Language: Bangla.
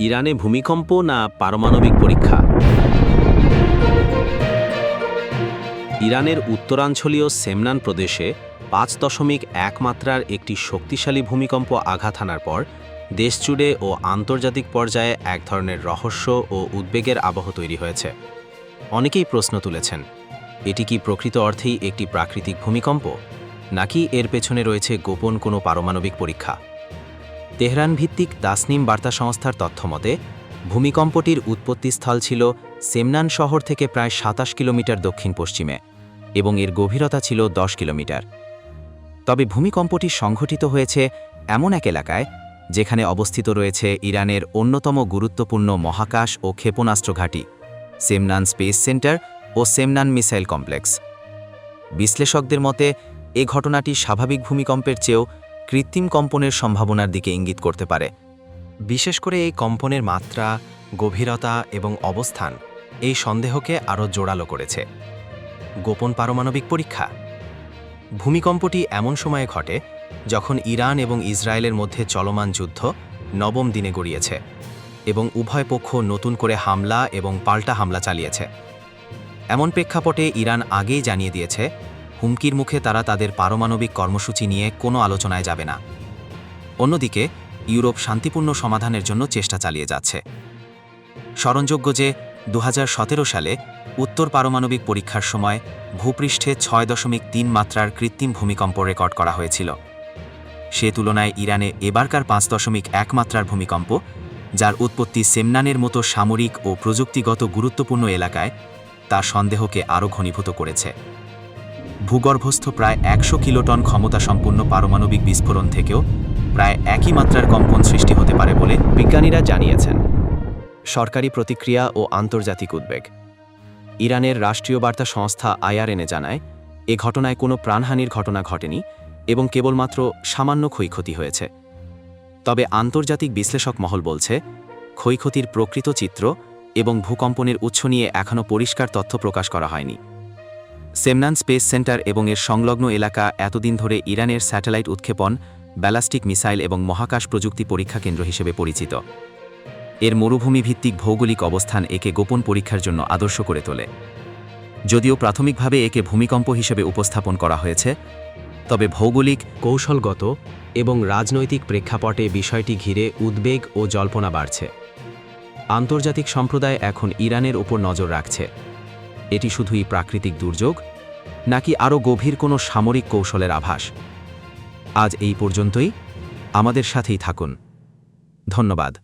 ইরানে ভূমিকম্প না পারমাণবিক পরীক্ষা? ইরানের উত্তরাঞ্চলীয় সেমনান প্রদেশে পাঁচ দশমিক এক মাত্রার একটি শক্তিশালী ভূমিকম্প আঘাত হানার পর দেশজুড়ে ও আন্তর্জাতিক পর্যায়ে এক ধরনের রহস্য ও উদ্বেগের আবহ তৈরি হয়েছে। অনেকেই প্রশ্ন তুলেছেন, এটি কি প্রকৃত অর্থেই একটি প্রাকৃতিক ভূমিকম্প? নাকি এর পেছনে রয়েছে গোপন কোনো পারমাণবিক পরীক্ষা? তেহরান ভিত্তিক তাসনিম বার্তা সংস্থার তথ্যমতে, ভূমিকম্পটির উৎপত্তিস্থল ছিল সেমনান শহর থেকে প্রায় সাতাশ কিলোমিটার দক্ষিণ পশ্চিমে এবং এর গভীরতা ছিল দশ কিলোমিটার। তবে ভূমিকম্পটি সংঘটিত হয়েছে এমন এক এলাকায় যেখানে অবস্থিত রয়েছে ইরানের অন্যতম গুরুত্বপূর্ণ মহাকাশ ও ক্ষেপণাস্ত্র ঘাঁটি, সেমনান স্পেস সেন্টার ও সেমনান মিসাইল কমপ্লেক্স। বিশ্লেষকদের মতে, এ ঘটনাটি স্বাভাবিক ভূমিকম্পের চেয়েও কৃত্রিম কম্পনের সম্ভাবনার দিকে ইঙ্গিত করতে পারে। বিশেষ করে এই কম্পনের মাত্রা, গভীরতা এবং অবস্থান এই সন্দেহকে আরও জোরালো করেছে। গোপন পারমাণবিক পরীক্ষা। ভূমিকম্পটি এমন সময়ে ঘটে যখন ইরান এবং ইসরায়েলের মধ্যে চলমান যুদ্ধ নবম দিনে গড়িয়েছে এবং উভয় পক্ষ নতুন করে হামলা এবং পাল্টা হামলা চালিয়েছে। এমন প্রেক্ষাপটে ইরান আগেই জানিয়ে দিয়েছে হুমকির মুখে তারা তাদের পারমাণবিক কর্মসূচি নিয়ে কোনো আলোচনায় যাবে না। অন্যদিকে, ইউরোপ শান্তিপূর্ণ সমাধানের জন্য চেষ্টা চালিয়ে যাচ্ছে। স্মরণযোগ্য যে দু হাজার সতেরো সালে উত্তর পারমাণবিক পরীক্ষার সময় ভূপৃষ্ঠে ছয় দশমিক তিন মাত্রার কৃত্রিম ভূমিকম্প রেকর্ড করা হয়েছিল। সে তুলনায় ইরানে এবারকার পাঁচ দশমিক এক মাত্রার ভূমিকম্প, যার উৎপত্তি সেমনানের মতো সামরিক ও প্রযুক্তিগত গুরুত্বপূর্ণ এলাকায় তার সন্দেহকে আরও ঘনীভূত করেছে। ভূগর্ভস্থ প্রায় একশো কিলোটন ক্ষমতাসম্পন্ন পারমাণবিক বিস্ফোরণ থেকেও প্রায় একই মাত্রার কম্পন সৃষ্টি হতে পারে বলে বিজ্ঞানীরা জানিয়েছেন। সরকারি প্রতিক্রিয়া ও আন্তর্জাতিক উদ্বেগ। ইরানের রাষ্ট্রীয় বার্তা সংস্থা আইআরএনএ জানায়, এ ঘটনায় কোনো প্রাণহানির ঘটনা ঘটেনি এবং কেবলমাত্র সামান্য ক্ষয়ক্ষতি হয়েছে। তবে আন্তর্জাতিক বিশ্লেষক মহল বলছে, ক্ষয়ক্ষতির প্রকৃত চিত্র এবং ভূকম্পনের উৎস নিয়ে এখনও পরিষ্কার তথ্য প্রকাশ করা হয়নি। সেমনান স্পেস সেন্টার এবং এর সংলগ্ন এলাকা এতদিন ধরে ইরানের স্যাটেলাইট উৎক্ষেপণ, ব্যালাস্টিক মিসাইল এবং মহাকাশ প্রযুক্তি পরীক্ষা কেন্দ্র হিসেবে পরিচিত। এর মরুভূমি ভিত্তিক ভৌগোলিক অবস্থান একে গোপন পরীক্ষার জন্য আদর্শ করে তোলে। যদিও প্রাথমিকভাবে একে ভূমিকম্প হিসেবে উপস্থাপন করা হয়েছে, তবে ভৌগোলিক, কৌশলগত এবং রাজনৈতিক প্রেক্ষাপটে বিষয়টি ঘিরে উদ্বেগ ও জল্পনা বাড়ছে। আন্তর্জাতিক সম্প্রদায় এখন ইরানের ওপর নজর রাখছে। এটি শুধুই প্রাকৃতিক দুর্যোগ, নাকি আরও গভীর কোনো সামরিক কৌশলের আভাস? আজ এই পর্যন্তই। আমাদের সাথেই থাকুন। ধন্যবাদ।